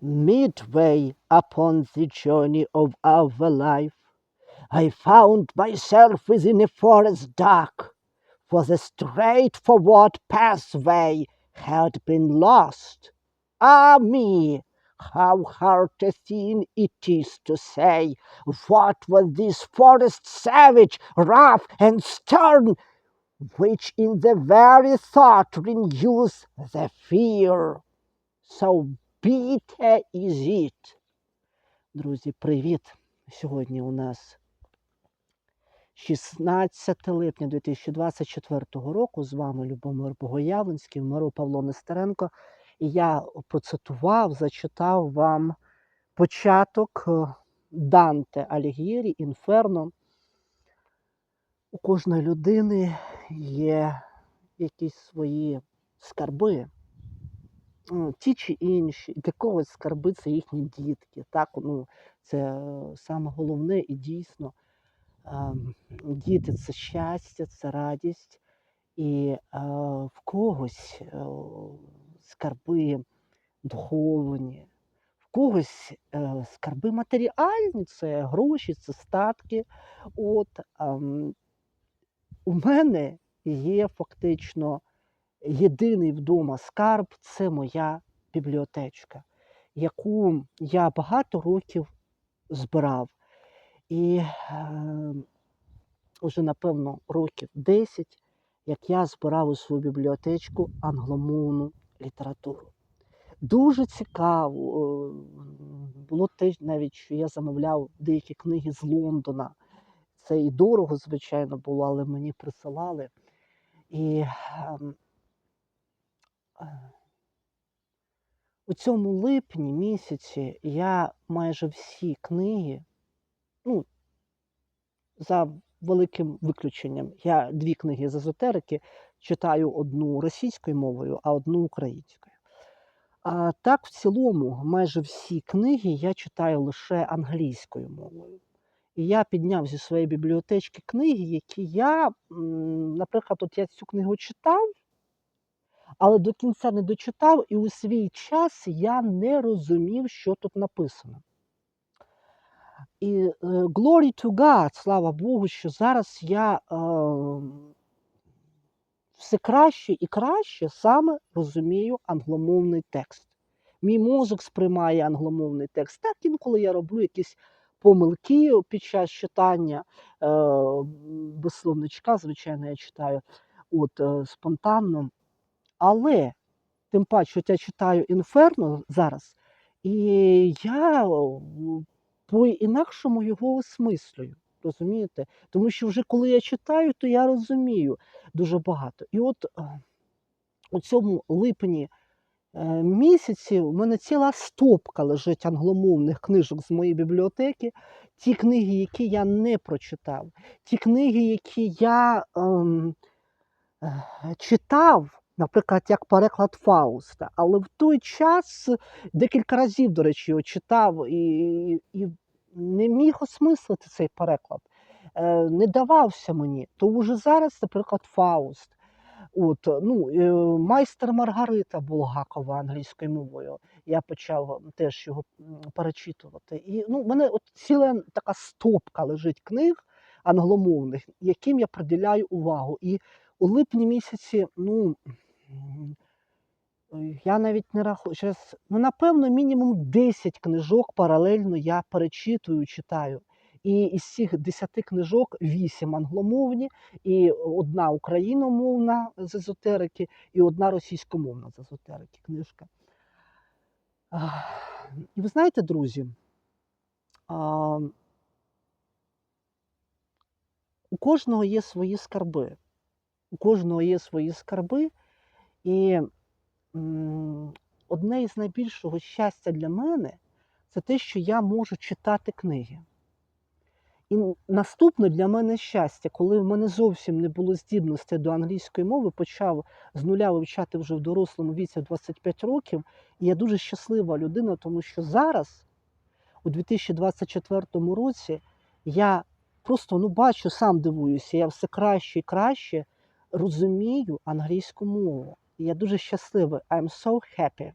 Midway upon the journey of our life, I found myself within a forest dark, for the straightforward pathway had been lost. Ah me! How hard a thing it is to say what was this forest savage, rough and stern, which in the very thought renews the fear. So bitter is it. Друзі, привіт! Сьогодні у нас 16 липня 2024 року. З вами Любомир Богоявленський, Миро Павло Нестеренко. І я процитував, зачитав вам початок е, Данте Алігєрі, Інферно. У кожної людини є якісь свої скарби, ті чи інші. Для когось скарби це їхні дітки. Так? Ну, це саме головне і дійсно. Діти це щастя, це радість. І в когось е, скарби духовні, в когось е, скарби матеріальні, це гроші, це статки. От, у мене є фактично єдиний вдома скарб це моя бібліотечка, яку я багато років збирав. І вже, напевно, років 10, як я збирав у свою бібліотечку англомовну літературу. Дуже цікаво. е, Було теж навіть, що я замовляв деякі книги з Лондона. Це і дорого, звичайно, було, але мені присилали. І ем, у цьому липні місяці я майже всі книги, ну, за великим виключенням, я дві книги з езотерики читаю одну російською мовою, а одну українською. А так, в цілому, майже всі книги я читаю лише англійською мовою. І я підняв зі своєї бібліотечки книги, які я, наприклад, от я цю книгу читав, але до кінця не дочитав, і у свій час я не розумів, що тут написано. І е, glory to God, слава Богу, що зараз я е, все краще і краще саме розумію англомовний текст. Мій мозок сприймає англомовний текст. Так, інколи я роблю якісь помилки під час читання е, без звичайно, я читаю от, е, спонтанно. Але тим паче, я читаю інферно зараз, і я по-інакшому його осмислюю. Розумієте? Тому що вже коли я читаю, то я розумію дуже багато. І от у цьому липні е, місяці у мене ціла стопка лежить англомовних книжок з моєї бібліотеки. Ті книги, які я не прочитав, ті книги, які я ем, е, читав, наприклад, як переклад Фауста, але в той час декілька разів, до речі, його читав і, і не міг осмислити цей переклад. Е, не давався мені. То вже зараз, наприклад, Фауст. От, ну, е, майстер Маргарита Булгакова англійською мовою. Я почав теж його перечитувати. І ну, в мене от ціла така стопка лежить книг англомовних, яким я приділяю увагу. І у липні місяці, ну. Я навіть не рахую. Зараз, ну, напевно, мінімум 10 книжок паралельно я перечитую, читаю. І із цих 10 книжок 8 англомовні, і одна україномовна з езотерики, і одна російськомовна з езотерики книжка. І ви знаєте, друзі, у кожного є свої скарби. У кожного є свої скарби, і одне із найбільшого щастя для мене це те, що я можу читати книги. І наступне для мене щастя, коли в мене зовсім не було здібності до англійської мови, почав з нуля вивчати вже в дорослому віці в 25 років. І я дуже щаслива людина, тому що зараз, у 2024 році, я просто ну, бачу, сам дивуюся, я все краще і краще розумію англійську мову. І я дуже щасливий. I'm so happy.